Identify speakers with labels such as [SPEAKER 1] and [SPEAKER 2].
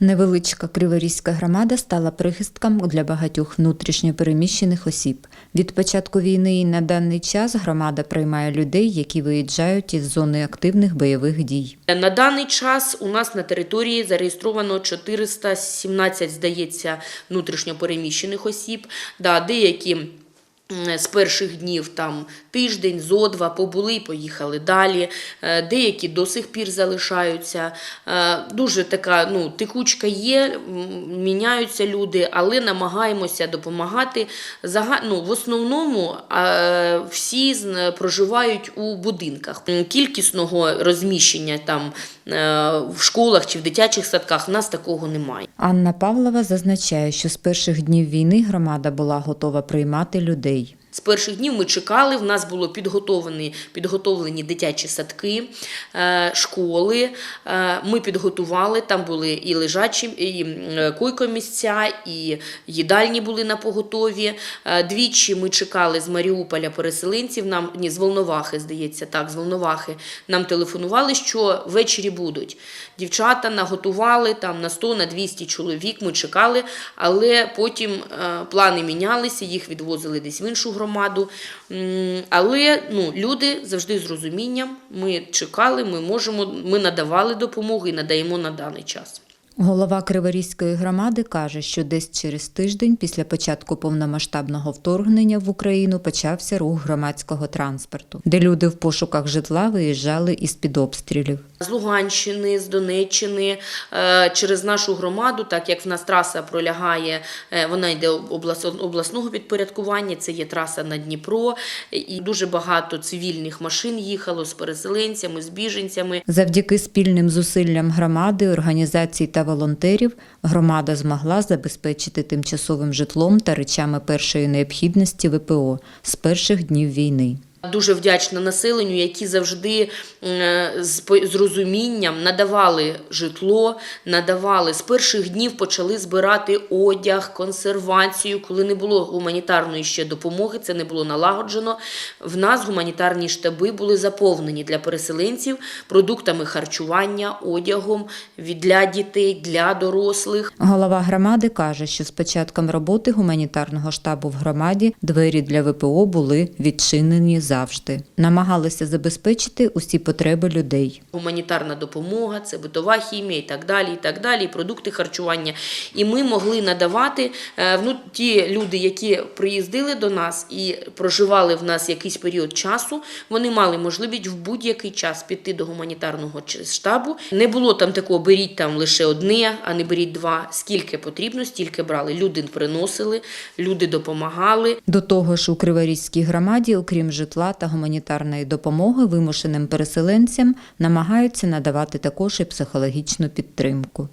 [SPEAKER 1] Невеличка Криворізька громада стала прихистком для багатьох внутрішньопереміщених осіб. Від початку війни і на даний час громада приймає людей, які виїжджають із зони активних бойових дій.
[SPEAKER 2] На даний час у нас на території зареєстровано 417, здається, внутрішньопереміщених осіб. Да, деякі з перших днів там тиждень, зо два побули і поїхали далі. Е, Деякі до сих пір залишаються. Е, Дуже така ну, текучка є, міняються люди, але намагаємося допомагати. Ну, в основному е, всі проживають у будинках. Кількісного розміщення там е, в школах чи в дитячих садках в нас такого немає.
[SPEAKER 1] Анна Павлова зазначає, що з перших днів війни громада була готова приймати людей.
[SPEAKER 2] З перших днів ми чекали, в нас було підготовлені, підготовлені дитячі садки, е, школи. Е, Ми підготували, там були і лежачі, і е, койкомісця, і їдальні були на поготові. Двічі ми чекали з Маріуполя переселенців, нам, ні, з Волновахи, здається, так, з Волновахи, нам телефонували, що ввечері будуть. Дівчата наготували там на 100, на 200 чоловік, ми чекали, але потім плани мінялися, їх відвозили десь в іншу громаду. Але ну, люди завжди з розумінням. Ми чекали, ми можемо, ми надавали допомогу і надаємо на даний час.
[SPEAKER 1] Голова Криворізької громади каже, що десь через тиждень після початку повномасштабного вторгнення в Україну почався рух громадського транспорту, де люди в пошуках житла виїжджали із-під обстрілів.
[SPEAKER 2] З Луганщини, з Донеччини е, через нашу громаду, так як в нас траса пролягає, е, вона йде обласного підпорядкування, це є траса на Дніпро, і дуже багато цивільних машин їхало з переселенцями, з біженцями.
[SPEAKER 1] Завдяки спільним зусиллям громади, організацій та волонтерів громада змогла забезпечити тимчасовим житлом та речами першої необхідності ВПО з перших днів війни.
[SPEAKER 2] Дуже вдячна населенню, які завжди е, з розумінням надавали житло, надавали з перших днів почали збирати одяг, консервацію. Коли не було гуманітарної ще допомоги, це не було налагоджено. В нас гуманітарні штаби були заповнені для переселенців продуктами харчування, одягом для дітей, для дорослих.
[SPEAKER 1] Голова громади каже, що з початком роботи гуманітарного штабу в громаді двері для ВПО були відчинені завжди. Намагалися забезпечити усі потреби людей.
[SPEAKER 2] гуманітарна допомога, це битова хімія і так далі, і так далі, і продукти харчування. І ми могли надавати е, ну, ті люди, які приїздили до нас і проживали в нас якийсь період часу, вони мали можливість в будь-який час піти до гуманітарного штабу. Не було там такого, беріть там лише одне, а не беріть два. Скільки потрібно, стільки брали. Люди приносили, люди допомагали.
[SPEAKER 1] До того ж, у Криворізькій громаді, окрім житла та гуманітарної допомоги вимушеним переселенцям, намагаються надавати також і психологічну підтримку.